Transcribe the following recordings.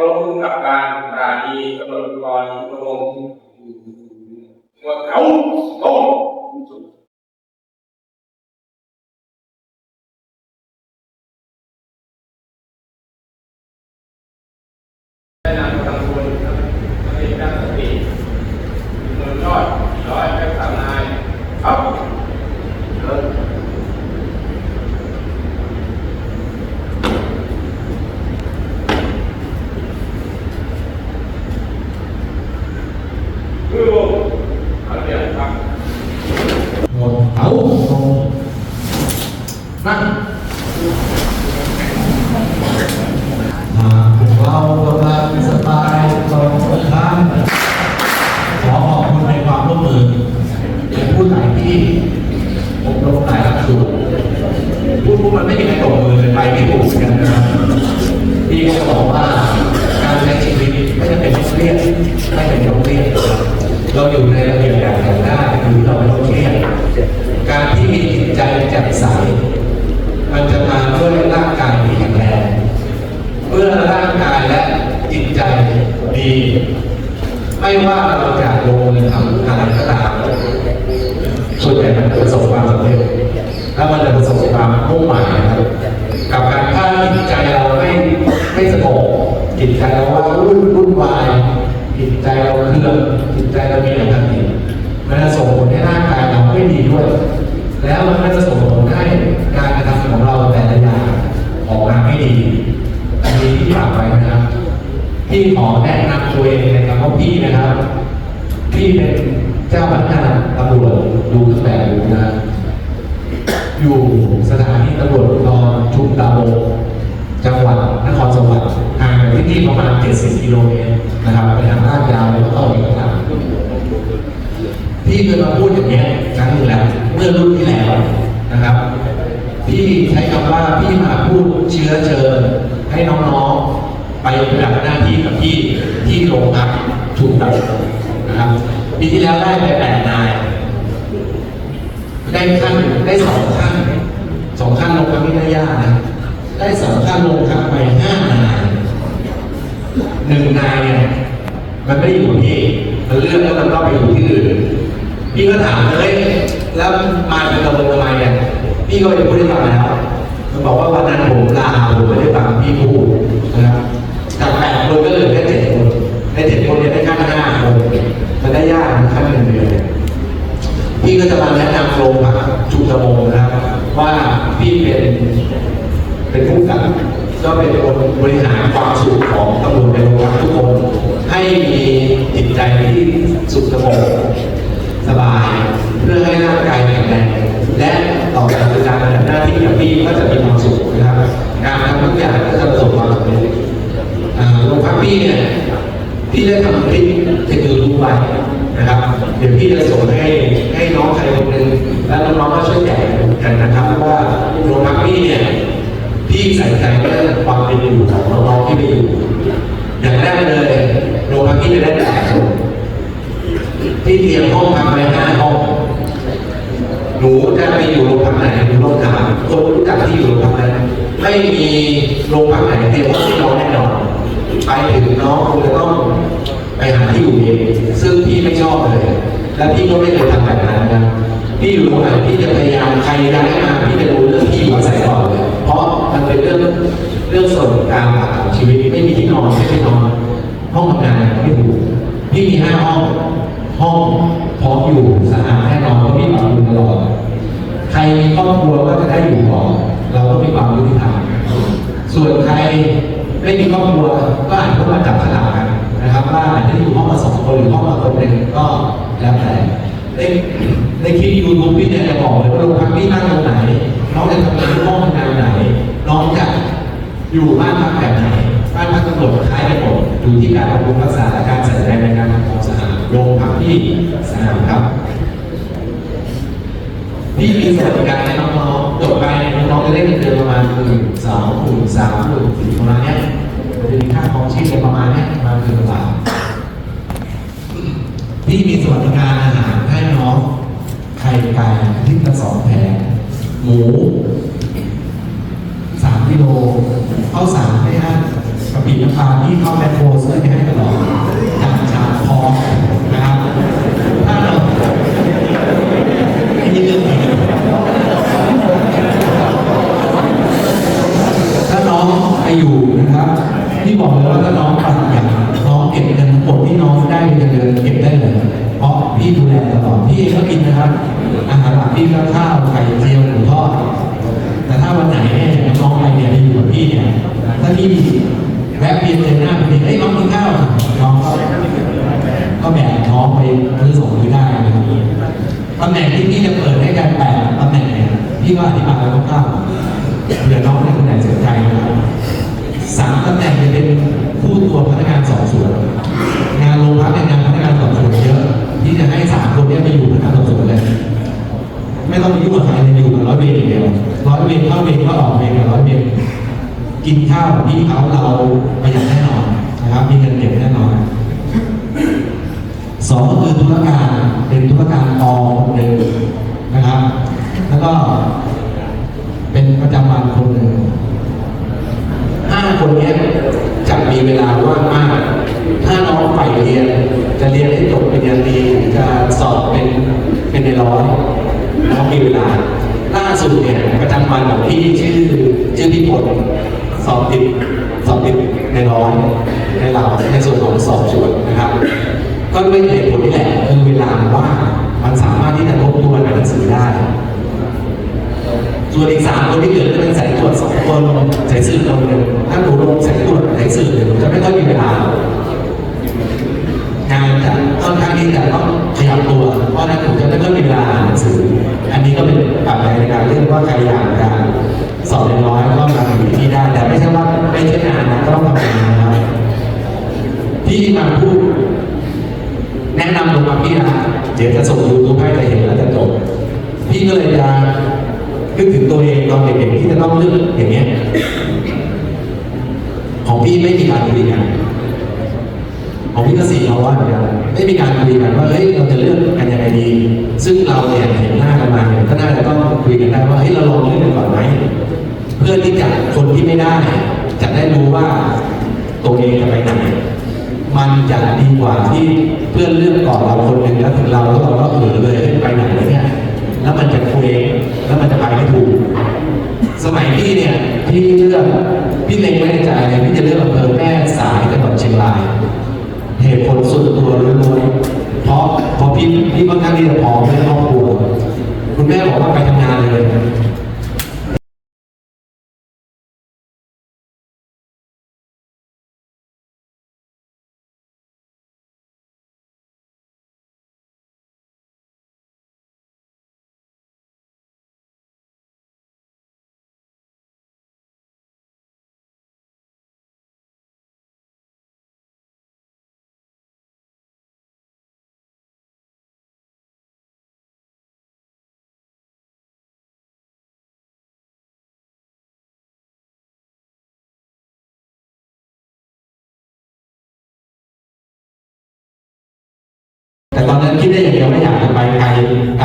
ารพผู้กำกับการสถานีตำรวจภูธรพนมหมวดเขาโต้ง ได้นำกำลังพลทั้งเอกด้านสติจำนวนยอดร้อยแปดสามนายครับเริ่มมือลงเอาเดี๋ยวครับ หมดเอาตรง นั่างกายและจิตใจดี ไม่ว่าเราจะลงมือทำอะไรก็ตามส่วนใหญ่มันจะประสบความสำเร็จแล้วมันจะประสบความมุ่งหมายนะครับ กับการถ้าจิตใจเราไม่ไม่สงบจิตใจเราว่ารุ่นรุ่นวายจิตใจเราเคลื่อนจิตใจเรามีอคติมันจะส่งผลให้ร่างกายเราไม่ดีด้วย แล้วมันก็จะส่งผลให้การกระทำของเราแต่ละอย่างออกมาไม่ดี อันนี้ที่ฝากไว้นะครับ พี่ขอแนะนำตัวเองนะครับเพราะพี่นะครับ พี่เป็นเจ้าพนักงานตำรวจดูเครื่องแบบอยู่นะอยู่สถานีตำรวจภูธรชุมตาโบจังหวัดนครสวรรค์ห่างจากที่นี่ประมาณ 70 กิโลเมตรนะครับไปทางลาดยาวแล้วก็เข้าไปข้างหลังพี่เคยมาพูดอย่างนี้ครั้งหนึงแล้วเมื่อรุ่นที่แล้วนะครับพี่ใช้คำว่าพี่มาพูดเชื้อเชิญให้น้องๆ ไปปฏิบัติหน้าที่กับพี่ที่โรงพักถูกตัดนะครับปีที่แล้วได้ไปแปดนาย ได้ขั้นได้สองขั้นสองขั้นลงครั้งนี้ได้ยากนะได้สองขั้นลงครั้งไปห้านายหนึ่งนายเนี่ยมันไม่ได้อยู่ที่มันเลือกแล้วมันก็ไปอยู่ที่อื่นพี่ก็ถามเลยแล้วมาเป็นกระบวนทำไมเนี่ยพี่ก็ไปพูดให้ฟังแล้วมันบอกว่าวันนั้นผมลาผมไม่ได้ฟังพี่พูด ก็จะมาแนะนำโรงพักจุตะมงนะครับ ว่าพี่เป็นเป็นผู้กับก็เป็นคนบริหารความสุขของตำรวจในโรงพักทุกคน ให้มีจิตใจที่สุขสงบสบาย เพื่อให้ร่างกายแข็งแรงและต่อจากการปฏิบัติหน้าที่กับพี่ก็จะมีความสุขนะครับ การทำทุกอย่างก็จะประสบความสำเร็จอ่าโรงพักพี่เนี่ย พี่ได้ทำคลิปเทคโนโลยีไว้ นะครับ เดี๋ยวพี่จะส่งให้ให้น้องใครคนหนึ่งแล้วน้องๆก็ช่วยแจกกันนะครับว่าโรงพักพี่เนี่ยพี่ใส่ใจเรื่องความเป็นอยู่ของน้องๆที่ไปอยู่อย่างแรกเลยโรงพักพี่จะได้แปดคนที่เตรียมห้องพักไว้ห้าห้องหนูจะไปอยู่โรงพักไหนหนูลองถามคนรู้จักที่อยู่โรงพักนั้นไม่มีโรงพักไหนเตรียมห้องที่นองแน่นอนไปถึงน้องคงจะต้อง ไปหาที่อยู่เองซึ่งพี่ไม่ชอบเลย และพี่ก็ไม่เคยทำแบบนั้นนะพี่อยู่ตรงไหนพี่จะพยายามใครย้ายมาพี่จะรู้เรื่องที่อยู่อาศัยก่อนเลยเพราะมันเป็นเรื่องเรื่องส่วนกลางของชีวิตไม่มีที่นอนไม่ใช่นอนห้องทำงานไม่ถูกพี่มีห้าห้องห้องพร้อมอยู่สะอาดแน่นอนเพราะพี่ปรับปรุงตลอดใครมีครอบครัวก็จะได้อยู่ก่อนเราก็มีความยุติธรรมส่วนใครไม่มีครอบครัวก็อาจจะมาจับฉลากกัน นะครับว่าอาจจะอยู่ห้องละสองคนหรือห้องละคนหนึ่งก็แล้วแต่ในในคลิปยูทูบพี่เนี่ยจะบอกเลยว่าโรงพักพี่นั่งตรงไหน น้องจะทำงานห้องทำงานไหน น้องจะอยู่บ้านพักแบบไหนบ้านพักตำรวจคล้ายกันหมดอยู่ที่การบำรุงรักษาและการใส่ใจในการทำความสะอาดโรงพักที่สนามครับที่มีสวัสดิการให้น้องๆจบไปน้องๆจะได้เงินเดือนประมาณหมื่นสองหมื่นสามหมื่นสี่ประมาณเนี้ยจะมีค่าของชีพประมาณเนี้ย ประมาณหมื่นบาทที่มีสวัสดิการอาหารให้น้องไข่ไก่ที่ละสองแผงหมูสามกิโลข้าวสารให้ห้ากระปิน้ำปลาที่เข้าแมคโครซื้อไปให้ตลอดจากชาพอนะครับถ้าเราอันนี้เรื่องจริงถ้าน้องไปอยู่นะครับ พี่บอกเลยว่าถ้าน้องปัดอย่างน้องเก็บเงินทั้งหมดที่น้องได้เดือนเดือนเก็บได้เลย เพราะพี่ดูแลตลอดพี่ก็กินนะครับ อาหารหลักพี่ก็ข้าวไข่เจียวหมูทอดแต่ถ้าวันไหนน้องไปเนี่ยไปอยู่กับพี่เนี่ยถ้าพี่แวะเวียนเจอหน้าพี่เอ้ยน้องกินข้าวน้องก็ก็แบกน้องไปซื้อส่งไปได้นะครับตำแหน่งที่พี่จะเปิดให้การแปดตำแหน่งเนี่ยพี่ก็อธิบายไว้คร่าวๆเผื่อน้องในคนไหนสนใจนะครับสาม ตำแหน่งจะเป็นผู้ตัวพนักงานสอบสวน งานโรงพักเป็นงานพนักงานสอบสวนเยอะ ที่จะให้สามคนนี้ไปอยู่พนักงานสอบสวนเลยไม่ต้องไปยุ่งกับใครเลยอยู่กับร้อยเวรอย่างเดียวร้อยเวรเข้าเวรก็ออกเวรกับร้อยเวรกินข้าวกับพี่เขาเราประหยัดแน่นอนนะครับ มีเงินเก็บแน่นอนสองก็คือธุรการเป็นธุรการอคนหนึ่งนะครับ แล้วก็เป็นประจำวันคนหนึ่ง คนนี้จะมีเวลาว่างมาก ถ้าน้องใฝ่เรียน จะเรียนให้จบเปริญญาตรีหรือจะสอบเป็นเป็นในร้อยน้องมีเวลา ล่าสุดเนี่ยประจำวันของพี่ชื่อชื่อพี่ผลสอบติดสอบติดในร้อยในเราในส่วนของสอบสวนนะครับ ก็ด้วยเหตุผลนี่แหละคือเวลาว่างมันสามารถที่จะทบทวนหนังสือได้ ส่วนอีกสามคนที่เหลือจะเป็นสายตรวจสองคนสายสืบคนหนึ่งถ้าหนูลงสายตรวจสายสืบเนี่ยหนูจะไม่ค่อยมีเวลางานจะค่อนข้างที่จะต้องขยับตัว เพราะนั้นหนูจะไม่ค่อยมีเวลาอ่านหนังสือ อันนี้ก็เป็นปัจจัยในการเลือกว่าใครอยากจะสอบเรียนน้อยก็มาอยู่ที่ได้แต่ไม่ใช่ว่าไม่ใช่งานนะก็ต้องทำงานนะครับที่มาพูดแนะนำลงมาพี่นะเดี๋ยวจะส่งยูทูบให้จะเห็นแล้วจะจบพี่ก็เลยจะ นึกถึงตัวเองตอนเด็กๆที่จะต้องเลือกอย่างเงี้ยของพี่ไม่มีการคุยกันของพี่ก็สี่เราว่าเหมือนกันไม่มีการคุยกันว่าเฮ้ยเราจะเลือกกันยังไงดี ซึ่งเราเนี่ยเห็นหน้ากันมาเนี่ยก็น่าจะต้องคุยกันได้ว่าเฮ้ยเราลองเลือกกันก่อนไหมเพื่อที่จะคนที่ไม่ได้จะได้รู้ว่าตัวเองจะไปไหนมันจะดีกว่าที่เพื่อนเลือกก่อนเราคนหนึ่งแล้วถึงเราแล้วเราก็เออเลยไปไหนเนี่ย แล้วมันจะเคว้งแล้วมันจะไปไม่ถูก สมัยพี่เนี่ยพี่เลือกพี่เล็งไว้ในใจเลยพี่จะเลือกอำเภอแม่สายจังหวัดเชียงราย เหตุผลส่วนตัวล้วนๆเพราะเพราะพี่พี่ค่อนข้างที่จะพร้องครอบครัวคุณแม่บอกว่าไปทำงานเลย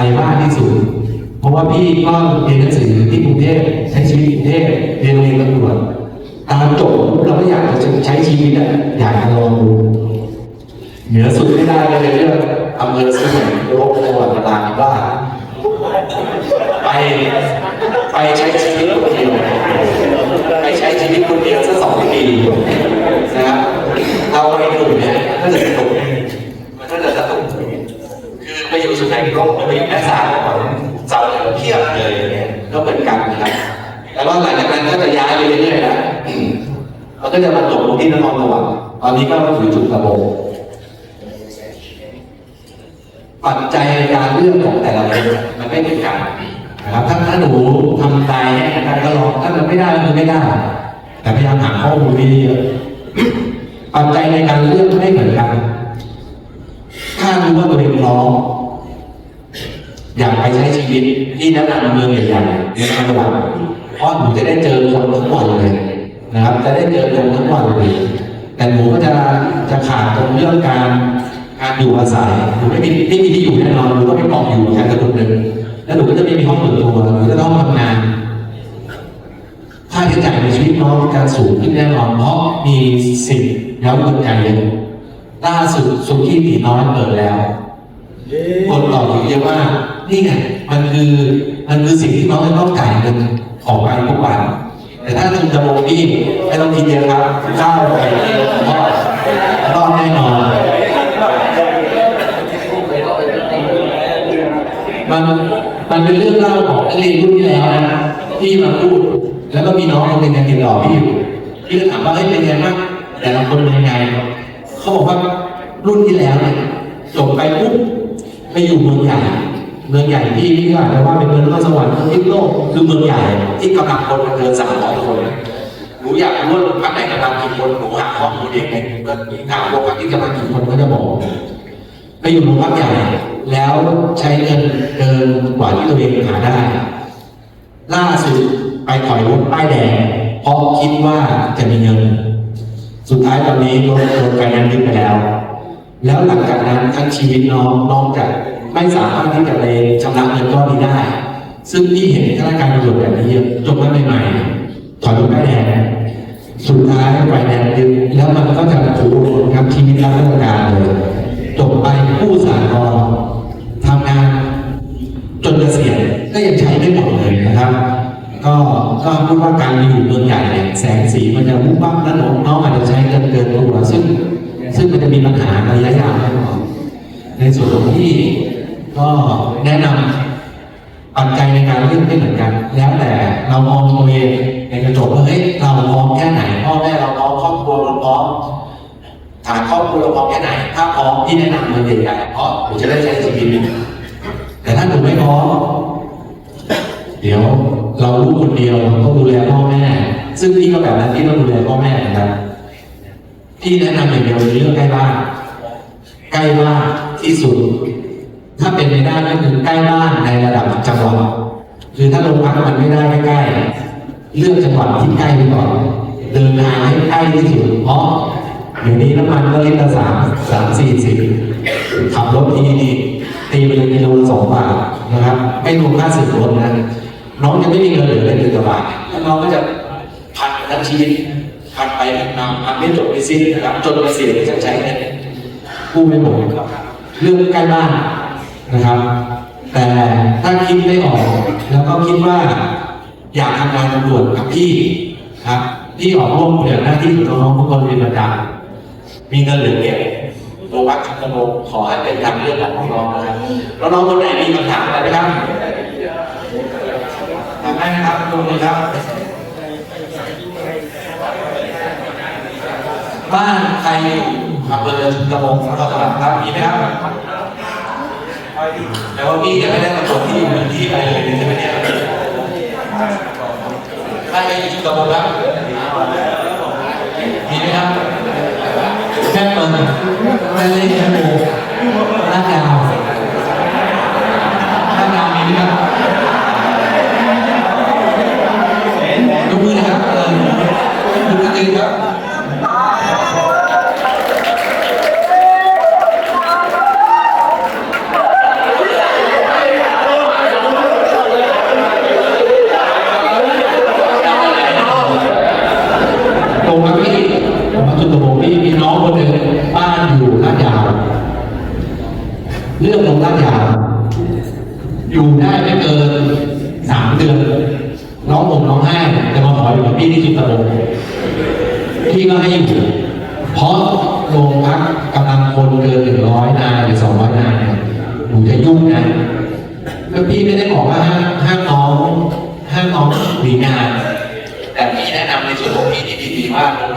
ไกลบ้านที่สุด เพราะว่าพี่ก็เรียนหนังสือที่กรุงเทพใช้ชีวิตกรุงเทพเรียนโรงเรียนตำรวจตอนจบเราก็อยากจะใช้ชีวิตอะอยากจะลองดูเหนือสุดไม่ได้เลยเรื่องอำเภอสมุทรโลกจังหวัดตราดว่าไปไปใช้ชีวิตคนเดียวไปใช้ชีวิตคนเดียวสักสองปีนะครับเราไปดูเนี่ยก็จะสนุกมันก็จะสนุก ดูสุดไหนก็ไปอยู่แม่สาก่อนสาเหนือเพียบเลยเนี่ยก็เหมือนกันนะครับแล้วก็หลังจากนั้นก็จะย้ายไปเรื่อยๆนะมันก็จะมาจบลงที่นครสวรรค์ตอนนี้ก็มาถึงจุดระบบปัจจัยในการเลือกของแต่ละคนมันไม่เหมือนกันนะครับถ้าถ้าหนูทำใจแยกกันได้ก็ลองถ้ามันไม่ได้ก็คือไม่ได้ แต่พยายามหาข้อมูลดีๆปัจจัยในการเลือกไม่เหมือนกัน ถ้ารู้ว่าตัวเองพร้อม อยากไปใช้ชีวิตที่แนะนำเมืองใหญ่ๆในจังหวัดเพราะหนูจะได้เจอคนทั้งวันเลยนะครับ จะได้เจอคนทั้งวันเลยแต่หนูก็จะจะขาดตรงเรื่องการการอยู่อาศัยหนูไม่มีไม่มีที่อยู่แน่นอนหนูก็ไปเกาะอยู่แค่คนหนึ่งแล้วหนูก็จะไม่มีห้องส่วนตัวหนูจะต้องทำงานค่าใช้จ่ายในชีวิตน้องการสูงขึ้นแน่นอนเพราะมีสิ่งย้าเกินใจเยอะล่าสุดสุกี้ตีน้อยเปิดแล้ว คนตอบอยู่เยอะว่า นี่ไงมันคือมันคือสิ่งที่น้องจะต้องจ่ายเงินของไปทุกวัน แต่ถ้าคุณจะโมพี่ไม่ต้องคิดเยอะครับข้าไปทอดทอดแน่นอนมันมันเป็นเรื่องเล่าของนักเรียนรุ่นที่แล้วนะที่มาพูดแล้วก็มีน้องคนหนึ่งยังติดต่อพี่อยู่พี่ก็ถามว่าเฮ้ยเป็นไงบ้างแต่ละคนเป็นยังไงเขาบอกว่ารุ่นที่แล้วเนี่ยจบไปปุ๊บไปอยู่เมืองใหญ่ เมืองใหญ่ที่ที่ว่าแต่ว่าเป็นเมืองนครสวรรค์ที่โลกคือเมืองใหญ่ที่กำลังคนเกินสามร้อยคนหนูอยากรู้ว่าพักไหนกำลังกี่คนหนูหาข้อมูลเองในถามว่าพักที่กำลังกี่คนก็จะบอกไปอยู่โรงพักใหญ่แล้วใช้เงินเกินกว่าที่ตัวเองหาได้ ล่าสุดไปถอยรถป้ายแดงเพราะคิดว่าจะมีเงิน สุดท้ายตอนนี้รถโดนไฟแนนซ์ยึดไปแล้ว แล้วหลังจากนั้นทั้งชีวิตน้องน้องจะ ไม่สามารถที่จะไปชำระเงินก้อนนี้ได้ ซึ่งพี่เห็นข้าราชการตำรวจแบบนี้เยอะจบมาใหม่ๆถอยรถป้ายแดงสุดท้ายไฟแนนซ์ยึดแล้วมันก็จะถูกกับชีวิตรับราชการเลยจบไปผู้สารกลทำงานจนเกษียณก็ยังใช้ไม่หมดเลยนะครับ ก็ก็พูดว่าการมีอยู่เมืองใหญ่เนี่ยแสงสีมันจะมุบบั้มแล้วน้องน้องอาจจะใช้เกินเกินตัวซึ่งซึ่งมันจะมีปัญหาในระยะยาวแน่นอนในส่วนที่ ก็แนะนำปัจจัยในการเลือกไม่เหมือนกัน แล้วแต่เรามองตัวเองในกระจกว่าเฮ้ยเราพร้อมแค่ไหนพ่อแม่เราพร้อมครอบครัวเราพร้อมฐานครอบครัวเราพร้อมแค่ไหน ถ้าพร้อมที่แนะนำเงินใหญ่ๆเพราะผมจะได้ใช้ชีวิตแต่ถ้าหนูไม่พร้อมเดี๋ยวเราลูกคนเดียวต้องดูแลพ่อแม่ ซึ่งพี่ก็แบบนั้นพี่ต้องดูแลพ่อแม่เหมือนกันพี่แนะนำอย่างเดียวเลยเรื่องใกล้บ้านใกล้บ้านที่สุด ถ้าเป็นไปได้ก็คือใกล้บ้านในระดับจังหวัดคือถ้าโรงพักมันไม่ได้ใกล้ๆเลือกจังหวัดที่ใกล้ไปก่อนเดินทางให้ใกล้ที่สุดเพราะเดี๋ยวนี้น้ำมันก็ลิตรละสามสามสี่สิบขับรถทีนี่ตีไปเลยกิโลสองบาทนะครับ ไม่รวมค่าสิบรถนะน้องจะไม่มีเงินเหลือเลยหนึ่งบาทแล้วน้องก็จะพันทั้งชีวิตพันไปพันมาพันไม่จบไม่สิ้นนะครับจนเกษียณจะใช้เงินผู้ไม่หมดเรื่องใกล้บ้าน นะครับ แต่ถ้าคิดไม่ออก แล้วก็คิดว่า อยากทำงานตำรวจกับพี่ครับที่ออกร่วมเปลี่ยนหน้าที่ของน้องทุกคนเป็นประจำมีเงินเหลือเก็บโรงพักชักโมงขอให้เป็นทางเลือกของน้องนะครับแล้วน้องคนไหนมีปัญหาอะไรไหมครับถามได้นะครับตรงนี้ครับ บ้านใครอยู่อำเภอกระโปรงเราตลาดครับมีไหมครับ แต่ว่าพี่จะไม่ได้กำหนดที่อยู่พื้นที่ไปเลยใช่ไหมเนี่ยใครอยู่กระโปรงครับมีไหมครับแค่เปิดแม่เล่นแค่หมลาดยาว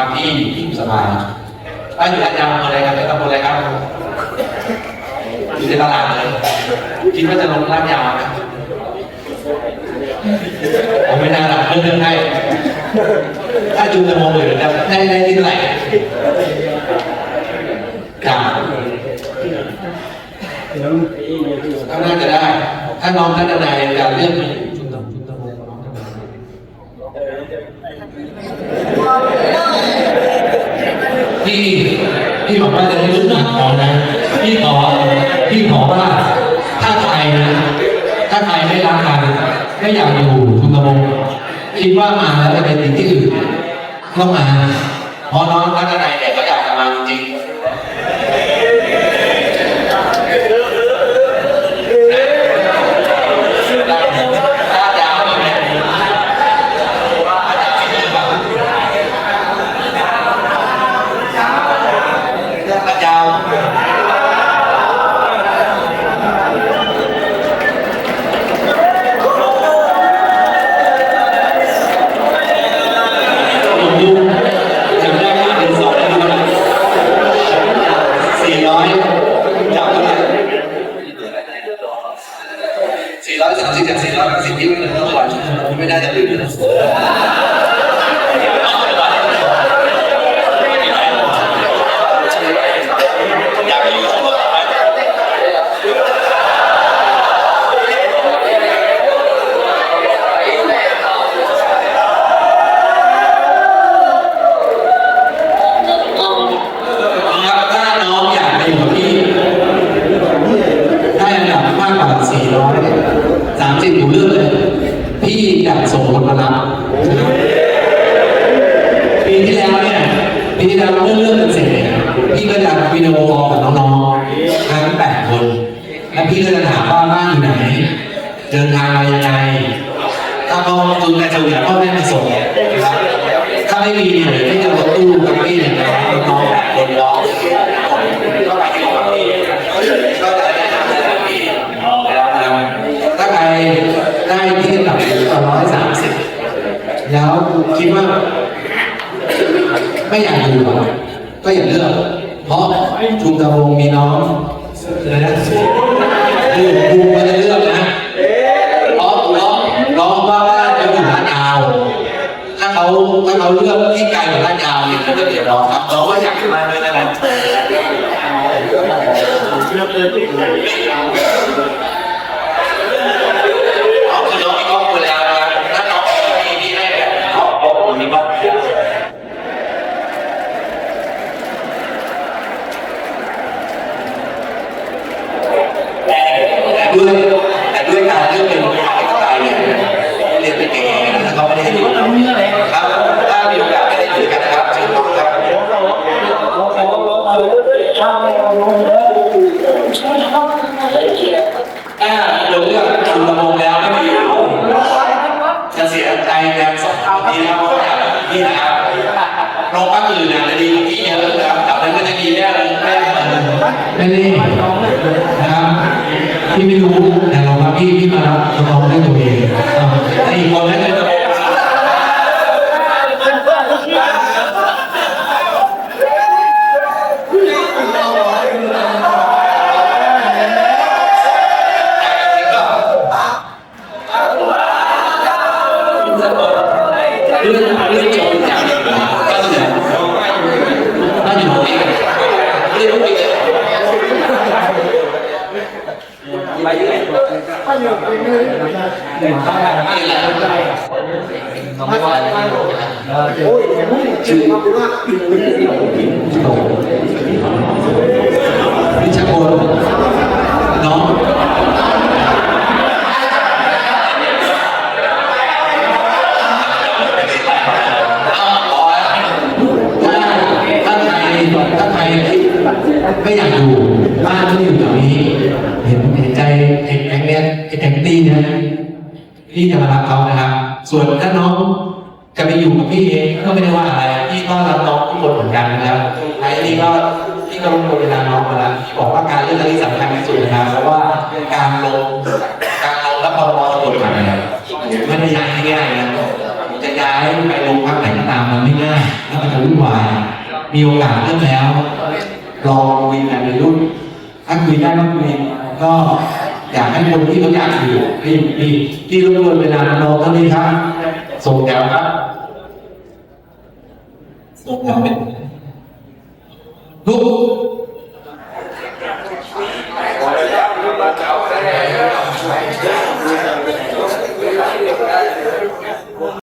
พักที่อยู่สบายบ้านอยู่ลาดยาวอำเภออะไรครับเป็นตำบลอะไรครับอยู่ในตลาดเลยคิดว่าจะลงลาดยาวไหมผมไม่น่าหลับเรื่องให้ถ้าจูนจะมองเลยจะได้ได้ที่เท่าไหร่จ้าก็น่าจะได้ ถ้าน้องท่านใดจะเลือกจุนตะจุนตะโมงน้องจะมา พี่พี่บอกว่าจะได้รู้จักเขานะพี่ขอพี่ขอว่าถ้าใครนะ ถ้าใครไม่รักกันไม่อยากอยู่ทุนตะโมงคิดว่ามาแล้วจะไปติดที่อื่นก็มาเพราะน้องพัฒนาเนี่ยก็อยากจะมาจริงๆถ้าดาวเนี่ยถ้าดาว ผมดูจำได้ว่าเป็นสองนะครับสี่ร้อยจับเท่าไหร่สี่ร้อยสามสิบจากสี่ร้อยแปดสิบที่มันเหลือต้องก่อนไม่ได้จะลืมนะอยากไปอยู่ที่ไหน ครับถ้าน้องอยากไปอยู่กับพี่ได้อันดับมากกว่า 400 30อยู่เลือกเลย พี่จะส่งคนมารับนะครับปีที่แล้วเนี่ย ปีที่แล้วเมื่อเรื่องกันเสร็จเนี่ย พี่ก็จะวิดีโอคอลกับน้องๆทั้งแปดคน แล้วพี่ก็จะถามว่าบ้านอยู่ไหน เดินทางมายังไง ถ้าพ่อคุณแม่จะเหลือพ่อแม่มาส่งนะครับถ้าไม่มีเนี่ยเดี๋ยวพี่จะรถตู้กับพี่เนี่ยนะครับน้องๆคนร้องก็ไปที่ของพี่ก็จะได้ทำให้พี่นะครับถ้าใครได้ที่อันดับร้อยสามสิบแล้วคิดว่า ไม่ อยากอยู่อะก็อย่าเลือก เพราะชุมตะวงมีน้องอะไรนะคือกูมันจะเลือกนะเพราะน้องน้องว่าว่าจะอยู่ร้านยาวถ้าเขาถ้าเขาเลือกที่ไกลกว่าร้านยาวเนี่ยเขาจะเดือดร้อนครับเราก็อยากมาด้วยนะเลือกเลยที่คือน้องมีครอบครัวแล้วนะถ้าน้องมีพี่ให้แบบครอบครัวมีบ้างแต่ด้วยแต่ด้วยการเลือกเป็นผู้ชายสไตล์เนี่ยเรียนเป็นเก่งๆแล้วเขาไม่ได้ให้ดูครับถ้ามีโอกาสไม่ได้ดูกันนะครับเชิญน้องครับถ้าเราเลือกชุมโมงแล้วไม่มีจะเสียใจแทนสองเท่านี้นะครับนี่นะครับโรงภาคอื่นเนี่ยจะดีกว่าพี่เยอะนะครับแต่นั้นก็จะดีแน่เลยแม่ไม่ได้นะครับ พี่ไม่รู้แต่เราว่าพี่พี่มารับน้องได้ตัวเองแต่อีกคนนั้น พิชโกนน้องถ้าถ้าใครถ้าใครไม่อยากอยู่บ้านที่อยู่แถวนี้ เห็นเห็นใจไอ้แองเนี้ยไอ้แองตี้เนี่ย รเลือกอันนี้สำคัญที่สุดนะครับเพราะว่าการลงการลงรับพรบตำรวจใหม่เนี่ยไม่ได้ย้ายง่ายๆนะจะย้ายไปโรงพักไหนก็ตามมันไม่ง่ายแล้วมันจะวุ่นวายมีโอกาสเลือกแล้วลองคุยกันในรุ่นถ้าคุยได้ก็คุยก็อยากให้คนที่เขาอยากอยู่พี่พี่ที่รบกวนเวลาน้องๆเท่านี้ครับส่งแถวครับส่งแถวเป็นลุก